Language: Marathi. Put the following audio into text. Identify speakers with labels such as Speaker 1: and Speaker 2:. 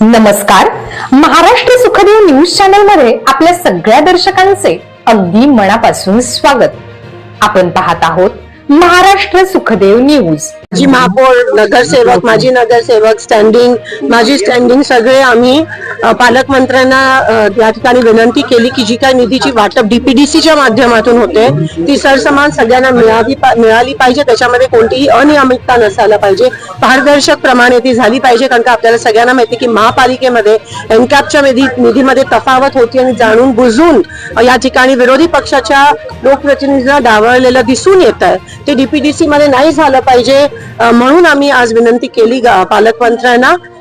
Speaker 1: नमस्कार. महाराष्ट्र सुखदेव न्यूज चॅनलमध्ये आपल्या सगळ्या दर्शकांचे अगदी मनापासून स्वागत. आपण पाहत आहोत महाराष्ट्र सुखदेव न्यूज.
Speaker 2: जी महापौर नगरसेवक माजी नगरसेवक स्टँडिंग माजी स्टँडिंग सगळे आम्ही पालकमंत्र्यांना या ठिकाणी विनंती केली की जी काही निधीची वाटप डीपीडीसीच्या माध्यमातून होते ती सरसमान सगळ्यांना मिळावी मिळाली पाहिजे. त्याच्यामध्ये कोणतीही अनियमितता नसायला पाहिजे. पारदर्शक प्रमाणे ती झाली पाहिजे कारण का आपल्याला सगळ्यांना माहिती की महापालिकेमध्ये एनकॅपच्या निधी निधीमध्ये तफावत होती आणि जाणून बुजून या ठिकाणी विरोधी पक्षाच्या लोकप्रतिनिधींना डावळलेलं दिसून येत आहे ते डीपीडीसी मध्ये नाही झालं पाहिजे. म्हणून आम्ही आज विनंती केली पालकमंत्र्यांना.